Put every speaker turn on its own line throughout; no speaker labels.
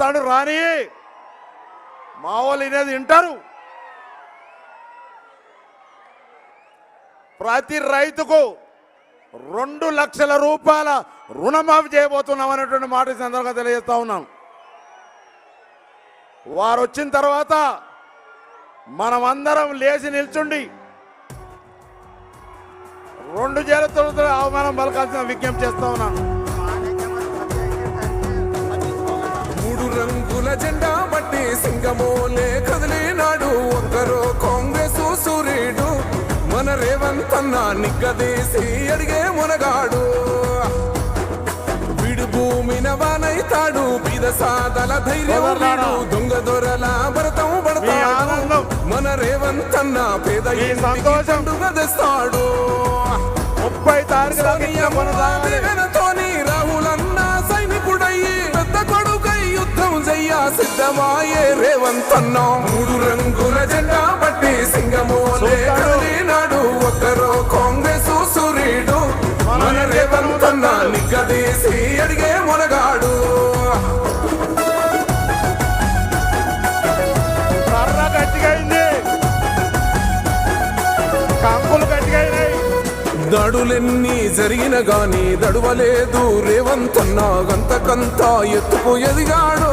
తను రాని మా వాళ్ళు వినేది వింటారు. ప్రతి రైతుకు రెండు లక్షల రూపాయల రుణమాఫీ చేయబోతున్నాం అనేటువంటి మాట సందర్భంగా తెలియజేస్తా ఉన్నాం వారు వచ్చిన తర్వాత మనమందరం లేచి నిల్చుండి రెండు చేతులతో అవమానం పలకాల్సిన విజ్ఞప్తి చేస్తా ఉన్నాను.
రంగుల జెండా బట్టి సింగమోలే కదిలినాడు ఒక్కరో కాంగ్రెస్ సూర్యుడు మన రేవంత్ అన్న నిగ్గదీసి అడిగే మునగాడు. వీడు భూమిన వానైతాడు బీద సాదల ధైర్యం దొంగ దొరల భరతం పడతాడు. మన రేవంత్ అన్న పేద. పండుగ తెస్తాడు.
ముప్పై తారీఖు
సిద్ధమాయే రేవంత్ అన్న. మూడు రంగుల జెండా బట్టి సింగమోలే
చూస్తాడు.
కదిలినాడు ఒక్కరో కాంగ్రెస్ సూర్యుడు మన రేవంత్ అన్న నిగ్గదీసి అడిగే మునగాడు. దడులెన్ని జరిగిన గాని దడువలేదు రేవంత్ అన్న. గంతకంత ఎత్తుకు ఎదిగాడు.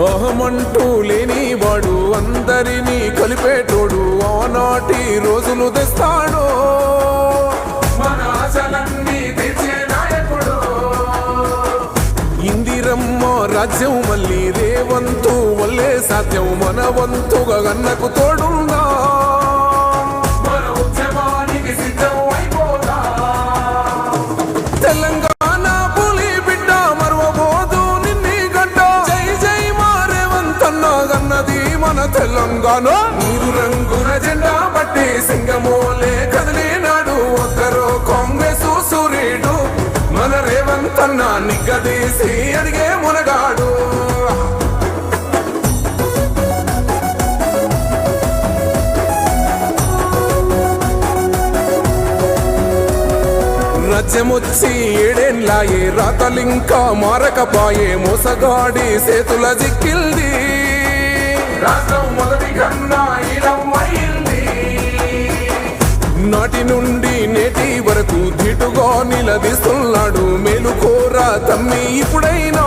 మోహమంటూ లేని వాడు అందరినీ కలిపేటోడు ఆనాటి రోజులు తెస్తాడు. ఇందిరమ్మ రాజ్యం మళ్ళీ రేవంతు వల్లే సాధ్యం మన వంతుగా గన్నకు తోడుందా? తెలంగాణ. మూడు రంగుల జెండా బట్టి సింగమోలే కదిలినాడు ఒక్కరో కాంగ్రెస్ సూర్యుడు. మన రేవంత్ అన్న నిగ్గదీసి అడిగే మునగాడు. రాజ్యమొచ్చి ఏడేన్లాయే రాతలింకా మారకపాయే మోసగాడి సేతుల జిక్కిల్ది. రాష్ట్రం మొదటి కన్నా ఈలమైంది నాటి నుండి నేటి వరకు ధీటుగా నిలదీస్తున్నాడు మేలుకోరా తమ్మి ఇప్పుడైనా.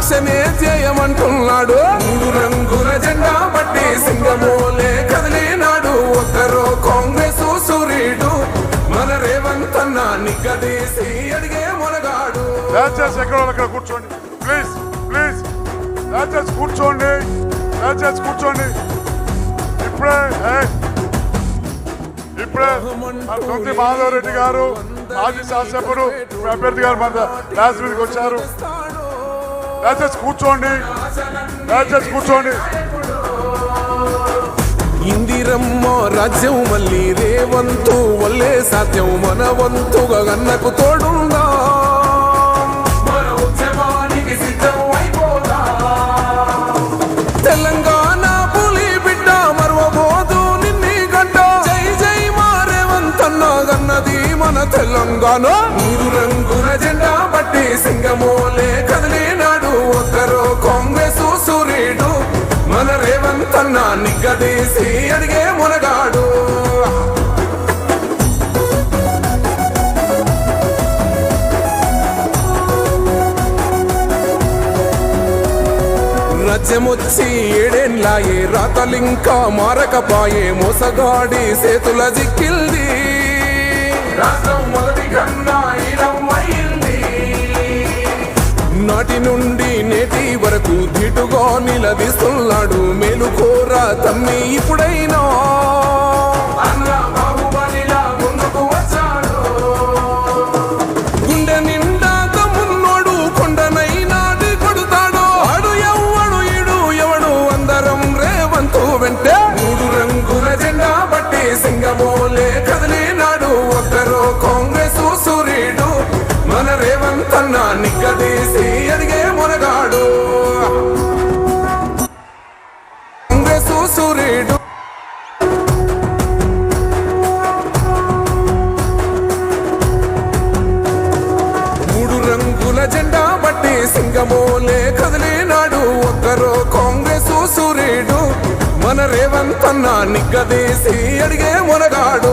రక్షణే చేయమంటున్నాడు మూడు రంగుల జెండా బట్టి సింగమోలే కదిలినాడు. ఒక్కరో కాంగ్రెస్ సూర్యుడు. మన రేవంతన్న నిగ్గదీసి అడిగే మొనగాడు.
దయచేసి ఎక్కడ అక్కడ కూర్చోండి. Please please. దయచేసి కూర్చోండి. దయచేసి కూర్చోండి. ఇప్పుడే ఇప్పుడే. తొంతి మాధవ్ రెడ్డి గారు మాజీ శాసనసభ్యుడు అభ్యర్థి గారు మన మీదకి వచ్చారు. దయచేసి కూర్చోండి. దయచేసి కూర్చోండి.
ఇందిరమ్మ రాజ్యం మళ్ళీ రేవంతు వల్లే సాధ్యం. మన వంతుగా గన్నకు తోడుందా? తెలంగాణ. నిగ్గదీసి అడిగే మునగాడు. రాజ్యమొచ్చి ఏడేండ్లాయే రాతలింకా మారకపాయే మోసగాడి సేతుల జిక్కిల్ది. నాటి నుండి వరకు ధీటుగా నిలదీస్తున్నాడు మేలుకోరా తమ్మి ఇప్పుడైనా. నిగ్గదీసి అడిగే మునగాడు సూర్యుడు మన నిగ్గదీసి అడిగే మునగాడు